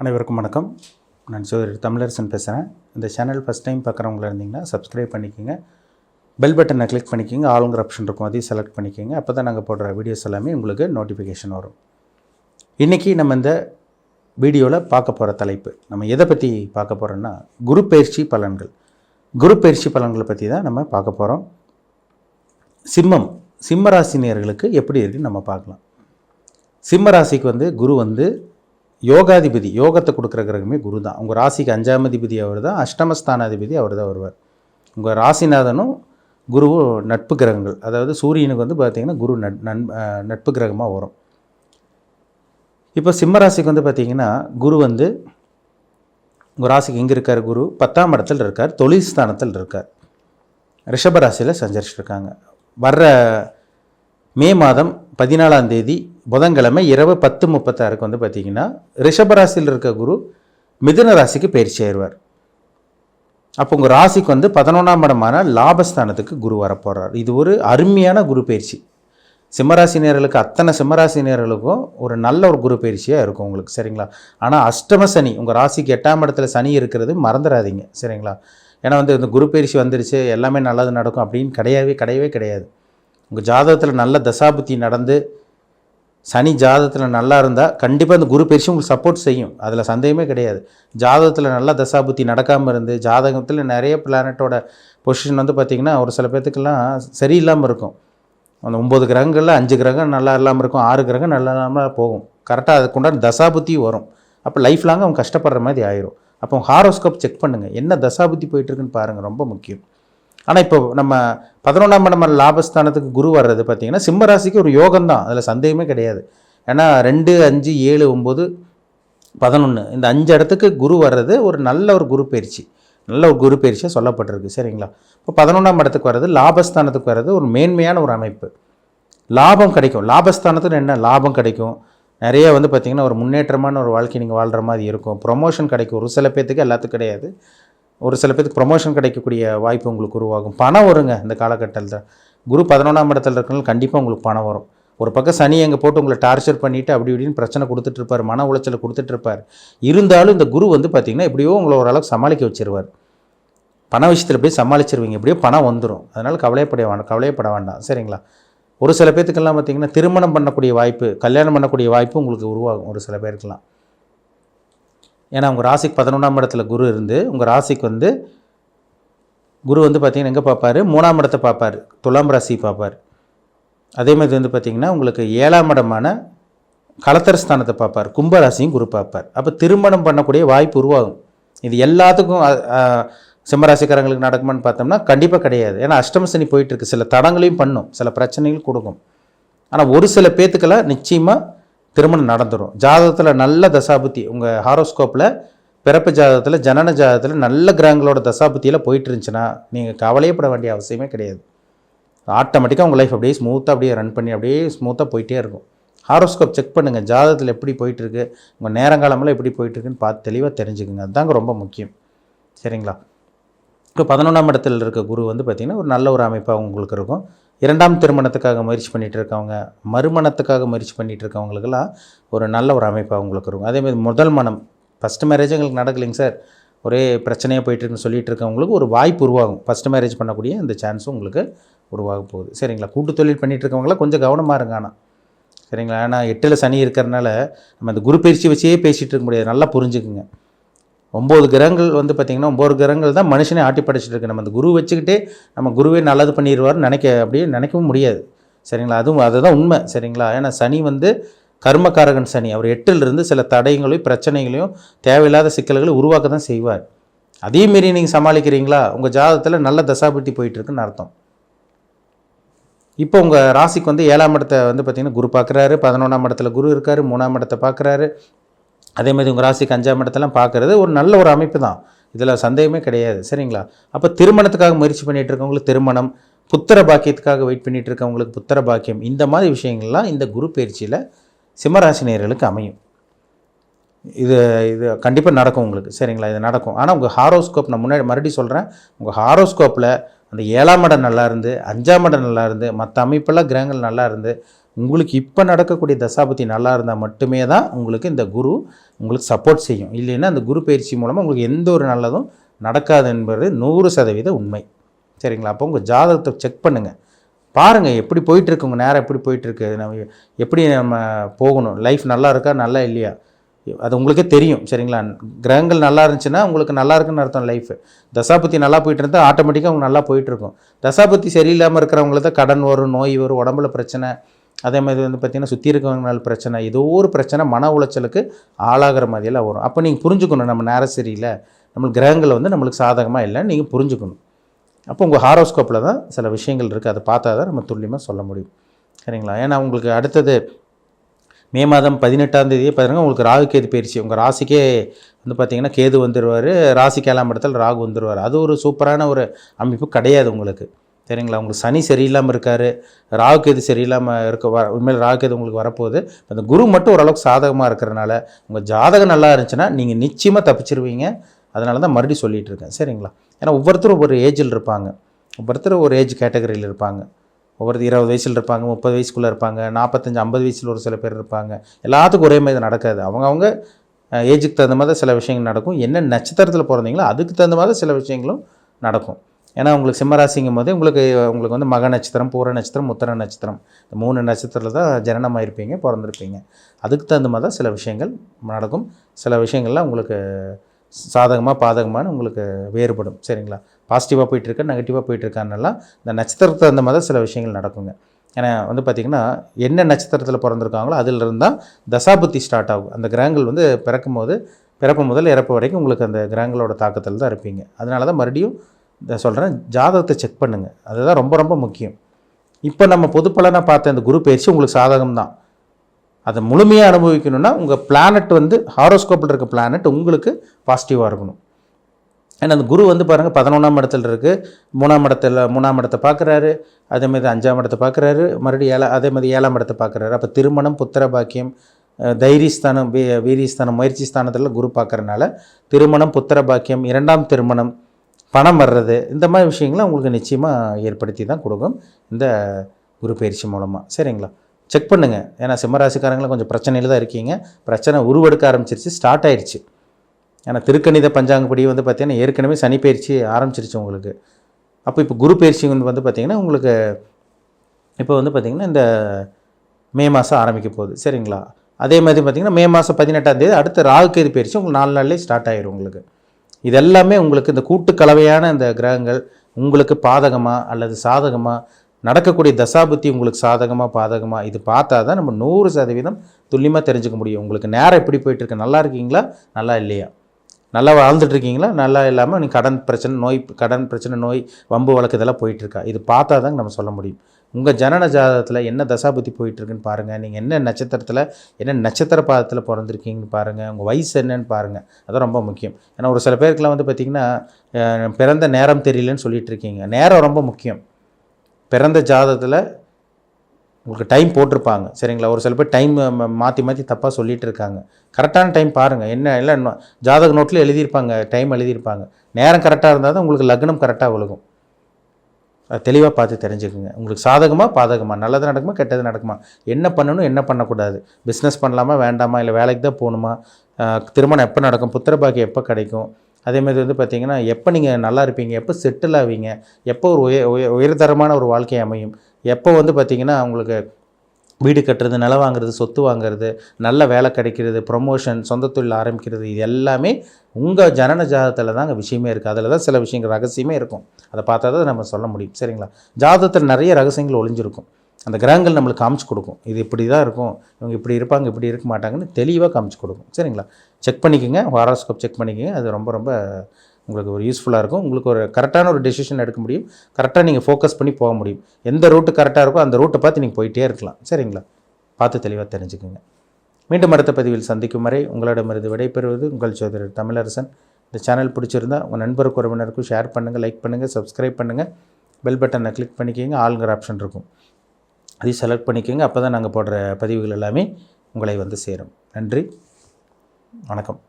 அனைவருக்கும் வணக்கம். நான் சோதரி தமிழரசன் பேசுகிறேன் இந்த சேனல் ஃபஸ்ட் டைம் பார்க்குறவங்களா இருந்தீங்கன்னா சப்ஸ்கிரைப் பண்ணிக்கோங்க. பெல் பட்டனை கிளிக் பண்ணிக்கோங்க. ஆளுங்கிற ஆப்ஷன் இருக்கும். அதையும் செலக்ட் பண்ணிக்கோங்க. அப்போ தான் நாங்கள் போடுற வீடியோஸ் எல்லாமே உங்களுக்கு நோட்டிஃபிகேஷன் வரும். இன்றைக்கி நம்ம இந்த வீடியோவில் பார்க்க போகிற தலைப்பு நம்ம எதை பற்றி பார்க்க போகிறோன்னா குரு பயிற்சி பலன்கள். குரு பயிற்சி பலன்களை பற்றி தான் நம்ம பார்க்க போகிறோம் சிம்மம் சிம்மராசினியர்களுக்கு எப்படி இருக்குன்னு நம்ம பார்க்கலாம். சிம்மராசிக்கு வந்து குரு வந்து யோகாதிபதி யோகத்தை கொடுக்குற கிரகமே குரு தான். உங்கள் ராசிக்கு அஞ்சாம் அதிபதி அவர் தான் அஷ்டமஸ்தானாதிபதி அவர் தான் வருவார். உங்கள் ராசிநாதனும் குருவும் நட்பு கிரகங்கள் அதாவது சூரியனுக்கு வந்து பார்த்திங்கன்னா குரு நட் நன் நட்பு கிரகமாக வரும். இப்போ சிம்ம ராசிக்கு வந்து பார்த்திங்கன்னா குரு வந்து உங்கள் ராசிக்கு எங்கே இருக்கார் குரு? பத்தாம் இடத்துல இருக்கார் தொழில் ஸ்தானத்தில் இருக்கார். ரிஷபராசியில் சஞ்சரிச்சிருக்காங்க. வர்ற மே மாதம் பதினாலாம் தேதி புதன்கிழமை இரவு பத்து முப்பத்தாறுக்கு வந்து பார்த்திங்கன்னா ரிஷபராசியில் இருக்க குரு மிதுன ராசிக்கு பயிற்சி ஆயிடுவார். அப்போ உங்கள் ராசிக்கு வந்து பதினொன்றாம் இடமான லாபஸ்தானத்துக்கு குரு வரப்போகிறார் இது ஒரு அருமையான குரு பயிற்சி. சிம்மராசினியர்களுக்கு அத்தனை சிம்மராசினியர்களுக்கும் ஒரு நல்ல ஒரு குரு பயிற்சியாக இருக்கும் உங்களுக்கு சரிங்களா? ஆனால் அஷ்டம சனி உங்கள் ராசிக்கு எட்டாம் இடத்துல சனி இருக்கிறது மறந்துடாதீங்க சரிங்களா? ஏன்னா வந்து இந்த குரு பயிற்சி வந்துருச்சு எல்லாமே நல்லது நடக்கும் அப்படின்னு கிடையவே கிடையவே கிடையாது. உங்கள் ஜாதகத்தில் நல்ல தசாபுத்தி நடந்து சனி ஜாதகத்தில் நல்லா இருந்தால் கண்டிப்பாக அந்த குரு பயிற்சி உங்களுக்கு சப்போர்ட் செய்யும். அதில் சந்தேகமே கிடையாது. ஜாதகத்தில் நல்ல தசாபுத்தி நடக்காமல் இருந்து ஜாதகத்தில் நிறைய பிளானட்டோட பொசிஷன் வந்து பார்த்திங்கன்னா ஒரு சில பேர்த்துக்கெல்லாம் சரியில்லாமல் இருக்கும். அந்த ஒம்பது கிரகங்களில் அஞ்சு கிரகம் நல்லா இல்லாமல் இருக்கும் ஆறு கிரகம் நல்லா இல்லாமல் போகும். கரெக்டாக அதுக்குண்டான தசாபுத்தியும் வரும். அப்போ லைஃப் லாங் அவங்க கஷ்டப்படுற மாதிரி ஆயிரும். அப்போ ஹாரோஸ்கோப் செக் பண்ணுங்கள் என்ன தசாபுத்தி போயிட்டுருக்குன்னு பாருங்கள் ரொம்ப முக்கியம். ஆனால் இப்போ நம்ம பதினொன்றாம் இடம் லாபஸ்தானத்துக்கு குரு வர்றது பார்த்திங்கன்னா சிம்ம ராசிக்கு ஒரு யோகம் தான் அதில் சந்தேகமே கிடையாது. ஏன்னா ரெண்டு அஞ்சு ஏழு ஒம்பது பதினொன்று இந்த அஞ்சு இடத்துக்கு குரு வர்றது ஒரு நல்ல ஒரு குரு பயிற்சி. நல்ல ஒரு குரு பயிற்சியாக சொல்லப்பட்டிருக்கு. சரிங்களா? இப்போ பதினொன்றாம் இடத்துக்கு வர்றது லாபஸ்தானத்துக்கு வர்றது ஒரு மேன்மையான ஒரு அமைப்பு. லாபம் கிடைக்கும். லாபஸ்தானத்தில் என்ன? லாபம் கிடைக்கும். நிறைய வந்து பார்த்திங்கன்னா ஒரு முன்னேற்றமான ஒரு வாழ்க்கை நீங்கள் வாழ்கிற மாதிரி இருக்கும். ப்ரொமோஷன் கிடைக்கும். ஒரு சில பேர்த்துக்கு எல்லாத்துக்கும் கிடையாது. ஒரு சில பேருக்கு ப்ரொமோஷன் கிடைக்கக்கூடிய வாய்ப்பு உங்களுக்கு உருவாகும். பணம் வருங்க இந்த காலகட்டத்தில். குரு பதினொன்றாம் இடத்துல இருக்கிறனால கண்டிப்பாக உங்களுக்கு பணம் வரும். ஒரு பக்கம் சனி எங்கே போட்டு உங்களை டார்ச்சர் பண்ணிவிட்டு அப்படி இப்படின்னு பிரச்சனை கொடுத்துட்ருப்பார் மன உளைச்சலை கொடுத்துட்ருப்பார் இருந்தாலும் இந்த குரு வந்து பார்த்திங்கன்னா எப்படியோ உங்களை ஓரளவுக்கு சமாளிக்க வச்சிருவார். பண விஷயத்தில் எப்படியும் சமாளிச்சிருவீங்க. எப்படியோ பணம் வந்துடும் அதனால் கவலையப்பட வேண்டாம் கவலையப்பட வேண்டாம். சரிங்களா? ஒரு சில பேர்த்துக்கெல்லாம் பார்த்திங்கன்னா திருமணம் பண்ணக்கூடிய வாய்ப்பு கல்யாணம் பண்ணக்கூடிய வாய்ப்பு உங்களுக்கு உருவாகும். ஒரு சில பேருக்கெல்லாம். ஏன்னா உங்கள் ராசிக்கு பதினொன்றாம் இடத்துல குரு இருந்து உங்கள் ராசிக்கு வந்து குரு வந்து பார்த்திங்கன்னா எங்கே பார்ப்பாரு மூணாம் இடத்தை பார்ப்பார் துலாம் ராசி பார்ப்பார் அதே மாதிரி வந்து பார்த்திங்கன்னா உங்களுக்கு ஏழாம் இடமான களத்தர் ஸ்தானத்தை பார்ப்பார் கும்பராசியும் குரு பார்ப்பார் அப்போ திருமணம் பண்ணக்கூடிய வாய்ப்பு உருவாகும். இது எல்லாத்துக்கும் சிம்மராசிக்காரங்களுக்கு நடக்குமான்னு பார்த்தோம்னா கண்டிப்பாக கிடையாது. ஏன்னா அஷ்டம சனி சில தடங்களையும் பண்ணும். சில பிரச்சனைகள் கொடுக்கும். ஆனால் ஒரு சில பேத்துக்கெல்லாம் நிச்சயமாக திருமணம் நடந்துடும் ஜாதகத்தில் நல்ல தசாபுத்தி. உங்கள் ஹாரோஸ்கோப்பில் பிறப்பு ஜாதகத்தில் ஜனன ஜாதகத்தில் நல்ல கிரகங்களோட தசாபுத்தியில் போயிட்டு இருந்துச்சுன்னா நீங்கள் கவலையப்பட வேண்டிய அவசியமே கிடையாது. ஆட்டோமேட்டிக்காக உங்கள் லைஃப் அப்படியே ஸ்மூத்தாக அப்படியே ரன் பண்ணி அப்படியே ஸ்மூத்தாக போயிட்டே இருக்கும். ஹாரோஸ்கோப் செக் பண்ணுங்கள் ஜாதகத்தில் எப்படி போயிட்டுருக்கு உங்கள் நேரங்காலமெல்லாம் எப்படி போயிட்டுருக்குன்னு பார்த்து தெளிவாக தெரிஞ்சுக்குங்க. அதுதாங்க ரொம்ப முக்கியம். சரிங்களா? இப்போ பதினொன்றாம் இடத்துல இருக்க குரு வந்து பார்த்திங்கன்னா ஒரு நல்ல ஒரு அமைப்பாக உங்களுக்கு இருக்கும். இரண்டாம் திருமணத்துக்காக முயற்சி பண்ணிகிட்டு இருக்கவங்க மறுமணத்துக்காக முயற்சி பண்ணிகிட்டு இருக்கவங்களுக்கெல்லாம் ஒரு நல்ல ஒரு அமைப்பாக உங்களுக்கு இருக்கும். அதேமாதிரி முதல் மனம் ஃபஸ்ட்டு மேரேஜ் எங்களுக்கு நடக்கலைங்க சார். ஒரே பிரச்சனையாக போயிட்டுருக்குன்னு சொல்லிட்டு இருக்கவங்களுக்கு ஒரு வாய்ப்பு உருவாகும். ஃபஸ்ட்டு மேரேஜ் பண்ணக்கூடிய இந்த சான்ஸும் உங்களுக்கு உருவாக போகுது. சரிங்களா? கூட்டு தொழில் பண்ணிகிட்டு இருக்கவங்களாம் கொஞ்சம் கவனமாக இருங்க ஆனால் சரிங்களா? ஏன்னா எட்டில் சனி இருக்கிறனால நம்ம அந்த குரு பயிற்சி வச்சே பேசிகிட்டு இருக்க முடியாது. நல்லா புரிஞ்சுக்குங்க. ஒம்பது கிரகங்கள் வந்து பார்த்திங்கன்னா ஒம்பது கிரகங்கள் தான் மனுஷனே ஆட்டி படைச்சிட்டு இருக்கு நம்ம அந்த குரு வச்சுக்கிட்டே நம்ம குருவே நல்லது பண்ணிடுவார்னு நினைக்க அப்படியே நினைக்கவும் முடியாது. சரிங்களா? அதுவும் அதுதான் உண்மை. சரிங்களா? ஏன்னா சனி வந்து கர்மகாரகன் சனி. அவர் எட்டிலிருந்து சில தடைகளையும் பிரச்சனைகளையும் தேவையில்லாத சிக்கல்களை உருவாக்க தான் செய்வார். அதேமாரி மீறி நீங்கள் சமாளிக்கிறீங்களா? உங்கள் ஜாதகத்தில் நல்ல தசாபட்டி போயிட்டுருக்குன்னு அர்த்தம். இப்போ உங்கள் ராசிக்கு வந்து ஏழாம் இடத்தை வந்து பார்த்திங்கன்னா குரு பார்க்குறாரு. பதினொன்றாம் இடத்துல குரு இருக்கார். மூணாம் இடத்தை பார்க்குறாரு. அதே மாதிரி உங்கள் ராசிக்கு அஞ்சாம் இடத்தெல்லாம் பார்க்குறது ஒரு நல்ல ஒரு அமைப்பு தான். இதில் சந்தேகமே கிடையாது. சரிங்களா? அப்போ திருமணத்துக்காக முயற்சி பண்ணிகிட்டு இருக்கவங்களுக்கு திருமணம் புத்திர பாக்கியத்துக்காக வெயிட் பண்ணிகிட்டு இருக்கவங்களுக்கு புத்திர பாக்கியம் இந்த மாதிரி விஷயங்கள்லாம் இந்த குரு பயிற்சியில் சிம்மராசினியர்களுக்கு அமையும். இது இது கண்டிப்பாக நடக்கும் உங்களுக்கு. சரிங்களா? இது நடக்கும். ஆனால் உங்கள் ஹாரோஸ்கோப் நான் முன்னாடி மறுபடியும் சொல்கிறேன் உங்கள் ஹாரோஸ்கோப்பில் அந்த ஏழாம் இடம் நல்லா இருந்து அஞ்சாம் இடம் நல்லா இருந்து மற்ற அமைப்பெல்லாம் கிரகங்கள் நல்லா இருந்து உங்களுக்கு இப்போ நடக்கக்கூடிய தசாபதி நல்லா இருந்தால் மட்டுமே தான் உங்களுக்கு இந்த குரு உங்களுக்கு சப்போர்ட் செய்யும். இல்லைன்னா அந்த குரு பயிற்சி மூலமாக உங்களுக்கு எந்த ஒரு நல்லதும் நடக்காது என்பது நூறு சதவீத உண்மை. சரிங்களா? அப்போ உங்கள் ஜாதகத்தை செக் பண்ணுங்கள் பாருங்கள் எப்படி போயிட்டுருக்கு உங்கள் நேரம் எப்படி போயிட்டுருக்கு நம்ம எப்படி நம்ம போகணும்? லைஃப் நல்லா இருக்கா? நல்லா இல்லையா? அது உங்களுக்கே தெரியும். சரிங்களா? கிரகங்கள் நல்லா இருந்துச்சுன்னா உங்களுக்கு நல்லா இருக்குன்னு அர்த்தம் லைஃப் தசாபத்தி நல்லா போயிட்டு இருந்தால் ஆட்டோமேட்டிக்காக உங்களுக்கு நல்லா போயிட்டுருக்கும் தசாபத்தி சரியில்லாமல் இருக்கிறவங்களுக்கு தான் கடன் வரும் நோய் வரும் உடம்புல பிரச்சனை. அதே மாதிரி வந்து பார்த்திங்கன்னா சுற்றி இருக்கவங்களால பிரச்சனை ஏதோ ஒரு பிரச்சனை மன உளைச்சலுக்கு ஆளாகிற மாதிரியெல்லாம் வரும். அப்போ நீங்கள் புரிஞ்சுக்கணும் நம்ம நேரம் சரியில்லை நம்மளுக்கு கிரகங்கள் வந்து நம்மளுக்கு சாதகமாக இல்லைன்னு நீங்கள் புரிஞ்சுக்கணும். அப்போ உங்கள் ஹாரோஸ்கோப்பில் தான் சில விஷயங்கள் இருக்குது அதை பார்த்தா தான் நம்ம துல்லியமாக சொல்ல முடியும். சரிங்களா? ஏன்னா உங்களுக்கு அடுத்தது மே மாதம் பதினெட்டாம் தேதியே பாருங்கள் உங்களுக்கு ராகு கேது பயிற்சி. உங்கள் ராசிக்கே வந்து பார்த்தீங்கன்னா கேது வந்துடுவார் ராசிக்கு ஏழாம் இடத்துல ராகு வந்துடுவார் அது ஒரு சூப்பரான ஒரு அமைப்பு கிடையாது உங்களுக்கு. சரிங்களா உங்களுக்கு சனி சரியில்லாமல் இருக்கார் ராகு கேது சரியில்லாமல் இருக்க வ உண்மையில் ராகு கேது உங்களுக்கு வரப்போகுது. அந்த குரு மட்டும் ஓரளவுக்கு சாதகமாக இருக்கிறனால உங்கள் ஜாதகம் நல்லா இருந்துச்சுன்னா நீங்கள் நிச்சயமாக தப்பிச்சிருவீங்க. அதனால தான் மறுபடியும் சொல்லிகிட்டு இருக்கேன். சரிங்களா? ஏன்னா ஒவ்வொருத்தரும் ஒவ்வொரு ஏஜில் இருப்பாங்க. ஒவ்வொருத்தரும் ஒரு ஏஜ் கேட்டகரியில் இருப்பாங்க. ஒவ்வொரு இருபது வயசில் இருப்பாங்க முப்பது வயசுக்குள்ளே இருப்பாங்க நாற்பத்தஞ்சு ஐம்பது வயசில் ஒரு சில பேர் இருப்பாங்க. எல்லாத்துக்கும் ஒரே மாதிரி நடக்காது. அவங்கவுங்க ஏஜுக்கு தகுந்த மாதிரி சில விஷயங்கள் நடக்கும். என்ன நட்சத்திரத்தில் பிறந்தீங்களோ அதுக்கு தகுந்த மாதிரி சில விஷயங்களும் நடக்கும். ஏன்னா உங்களுக்கு சிம்மராசிங்கும் போது உங்களுக்கு உங்களுக்கு வந்து மக நட்சத்திரம் பூர நட்சத்திரம் உத்தர நட்சத்திரம். இந்த மூணு நட்சத்திரத்தில் தான் ஜனனமாக இருப்பீங்க பிறந்திருப்பீங்க. அதுக்கு தகுந்த மாதிரி தான் சில விஷயங்கள் நடக்கும். சில விஷயங்கள்லாம் உங்களுக்கு சாதகமாக பாதகமான உங்களுக்கு வேறுபடும். சரிங்களா? பாசிட்டிவாக போயிட்டுருக்க நெகட்டிவாக போயிட்டுருக்கான்னெல்லாம் இந்த நட்சத்திரத்துக்கு தகுந்த மாதிரி தான் சில விஷயங்கள் நடக்குங்க. ஏன்னா வந்து பார்த்திங்கன்னா என்ன நட்சத்திரத்தில் பிறந்திருக்காங்களோ அதிலிருந்து தான் தசாபுத்தி ஸ்டார்ட் ஆகும். அந்த கிரகங்கள் வந்து பிறக்கும் போது பிறப்பு முதல் இறப்பு வரைக்கும் உங்களுக்கு அந்த கிரகங்களோட தாக்கத்தில் தான் இருப்பீங்க. அதனால தான் மறுபடியும் இதை சொல்கிறேன் ஜாதகத்தை செக் பண்ணுங்கள் அதுதான் ரொம்ப ரொம்ப முக்கியம். இப்போ நம்ம பொதுப்பலனை பார்த்த இந்த குரு பயிற்சி உங்களுக்கு சாதகம் தான் அதை முழுமையாக அனுபவிக்கணும்னா உங்கள் பிளானட் வந்து ஹாரோஸ்கோப்பில் இருக்க பிளானட் உங்களுக்கு பாசிட்டிவாக இருக்கணும். ஏன்னா அந்த குரு வந்து பாருங்கள் பதினொன்றாம் இடத்துல இருக்குது மூணாம் இடத்துல மூணாம் இடத்தை பார்க்குறாரு. அதே மாதிரி அஞ்சாம் இடத்தை பார்க்குறாரு. மறுபடியும் ஏழா அதே மாதிரி ஏழாம் இடத்தை பார்க்குறாரு. அப்போ திருமணம் புத்திர பாக்கியம் தைரியஸ்தானம் வீ வீரியஸ்தானம் முயற்சி ஸ்தானத்தில் குரு பார்க்குறனால திருமணம் புத்திர பாக்கியம் இரண்டாம் திருமணம் பணம் வர்றது இந்த மாதிரி விஷயங்களை உங்களுக்கு நிச்சயமாக ஏற்படுத்தி தான் கொடுக்கும். இந்த குரு பயிற்சி மூலமாக சரிங்களா? செக் பண்ணுங்கள் ஏன்னா சிம்மராசிக்காரங்களும் கொஞ்சம் பிரச்சனையில் தான் இருக்கீங்க. பிரச்சனை உருவெடுக்க ஆரம்பிச்சிருச்சு ஸ்டார்ட் ஆயிடுச்சு. ஏன்னா திருக்கணித பஞ்சாங்கப்படி வந்து பார்த்தீங்கன்னா ஏற்கனவே சனி பயிற்சி ஆரம்பிச்சிருச்சு உங்களுக்கு. அப்போ இப்போ குரு பயிற்சி வந்து வந்து உங்களுக்கு இப்போ வந்து பார்த்திங்கன்னா இந்த மே மாதம் ஆரம்பிக்க போகுது. சரிங்களா? அதே மாதிரி பார்த்தீங்கன்னா மே மாதம் பதினெட்டாம் தேதி அடுத்த ராகு கேது பயிற்சி உங்களுக்கு நாலு நாள்லேயே ஸ்டார்ட் ஆயிடும் உங்களுக்கு. இதெல்லாமே உங்களுக்கு இந்த கூட்டு கலவையான இந்த கிரகங்கள் உங்களுக்கு பாதகமாக அல்லது சாதகமாக நடக்கக்கூடிய தசாபுத்தி உங்களுக்கு சாதகமாக பாதகமாக இது பார்த்தா தான் நம்ம நூறு சதவீதம் துல்லியமாக தெரிஞ்சுக்க முடியும். உங்களுக்கு நேரம் எப்படி போயிட்டுருக்கு? நல்லா இருக்கீங்களா? நல்லா இல்லையா? நல்லா வாழ்ந்துட்டுருக்கீங்களா? நல்லா இல்லாமல் நீ கடன் பிரச்சனை நோய் கடன் பிரச்சனை நோய் வம்பு வழக்கு இதெல்லாம் போயிட்டுருக்கா? இது பார்த்தா தாங்க நம்ம சொல்ல முடியும். உங்கள் ஜனன ஜாதகத்தில் என்ன தசாபுத்தி போயிட்டுருக்குன்னு பாருங்கள் நீங்கள் என்ன நட்சத்திரத்தில் என்ன நட்சத்திர பாதத்தில் பிறந்திருக்கீங்கன்னு பாருங்கள் உங்கள் வயசு என்னன்னு பாருங்கள் அதான் ரொம்ப முக்கியம். ஏன்னா ஒரு சில பேருக்குலாம் வந்து பார்த்திங்கன்னா பிறந்த நேரம் தெரியலன்னு சொல்லிட்டு இருக்கீங்க நேரம் ரொம்ப முக்கியம். பிறந்த ஜாதகத்தில் உங்களுக்கு டைம் போட்டிருப்பாங்க. சரிங்களா? ஒரு சில பேர் டைம் மாற்றி மாற்றி தப்பாக சொல்லிகிட்டு இருக்காங்க கரெக்டான டைம் பாருங்கள் என்ன இல்லை இன்னும் ஜாதக நோட்டில் எழுதியிருப்பாங்க. டைம் எழுதியிருப்பாங்க. நேரம் கரெக்டாக இருந்தால் தான் உங்களுக்கு லக்னம் கரெக்டாக விழுகும். தெளிவாக பார்த்து தெரிஞ்சுக்குங்க. உங்களுக்கு சாதகமாக பாதகமா நல்லது நடக்குமா கெட்டது நடக்குமா? என்ன பண்ணணும் என்ன பண்ணக்கூடாது? பிஸ்னஸ் பண்ணலாமா வேண்டாமா இல்லை வேலைக்கு தான் போகணுமா? திருமணம் எப்போ நடக்கும் புத்திரபாக்கியம் எப்போ கிடைக்கும்? அதேமாதிரி வந்து பார்த்தீங்கன்னா எப்போ நீங்கள் நல்லா இருப்பீங்க எப்போ செட்டில் ஆவீங்க எப்போ ஒரு உய உயர்தரமான ஒரு வாழ்க்கை அமையும் எப்போ வந்து பார்த்தீங்கன்னா உங்களுக்கு வீடு கட்டுறது நிலம் வாங்குறது சொத்து வாங்குறது நல்ல வேலை கிடைக்கிறது ப்ரொமோஷன் சொந்த தொழில் ஆரம்பிக்கிறது இது எல்லாமே உங்கள் ஜனன ஜாதகத்தில் தாங்க விஷயமே இருக்குது அதில் தான் சில விஷயங்கள் ரகசியமே இருக்கும். அதை பார்த்தா தான் நம்ம சொல்ல முடியும். சரிங்களா? ஜாதகத்தில் நிறைய ரகசியங்கள் ஒளிஞ்சிருக்கும். அந்த கிரகங்கள் நம்மளுக்கு காமிச்சு கொடுக்கும். இது இப்படி தான் இருக்கும். இவங்க இப்படி இருப்பாங்க இப்படி இருக்க மாட்டாங்கன்னு தெளிவாக காமிச்சு கொடுக்கும். சரிங்களா? செக் பண்ணிக்கோங்க. ஹாரோஸ்கோப் செக் பண்ணிக்கோங்க. அது ரொம்ப ரொம்ப உங்களுக்கு ஒரு யூஸ்ஃபுல்லாக இருக்கும். உங்களுக்கு ஒரு கரெக்டான ஒரு டெசிஷன் எடுக்க முடியும். கரெக்டாக நீங்கள் ஃபோக்கஸ் பண்ணி போக முடியும். எந்த ரூட்டு கரெக்டாக இருக்கோ அந்த ரூட்டை பார்த்து நீங்கள் போயிட்டே இருக்கலாம். சரிங்களா? பார்த்து தெளிவாக தெரிஞ்சுக்கோங்க. மீண்டும் அடுத்த பதிவில் சந்திக்கும் வரை உங்களிடமிருந்து விடைபெறுவது உங்கள் சோதரர் தமிழரசன். இந்த சேனல் பிடிச்சிருந்தா உங்கள் நண்பருக்கு உறவினருக்கும் ஷேர் பண்ணுங்கள் லைக் பண்ணுங்கள் சப்ஸ்கிரைப் பண்ணுங்கள் பெல் பட்டனை கிளிக் பண்ணிக்கோங்க. ஆளுங்கிற ஆப்ஷன் இருக்கும். அதையும் செலக்ட் பண்ணிக்கோங்க. அப்போ தான் நாங்கள் போடுற பதிவுகள் எல்லாமே உங்களை வந்து சேரும். நன்றி. வணக்கம்.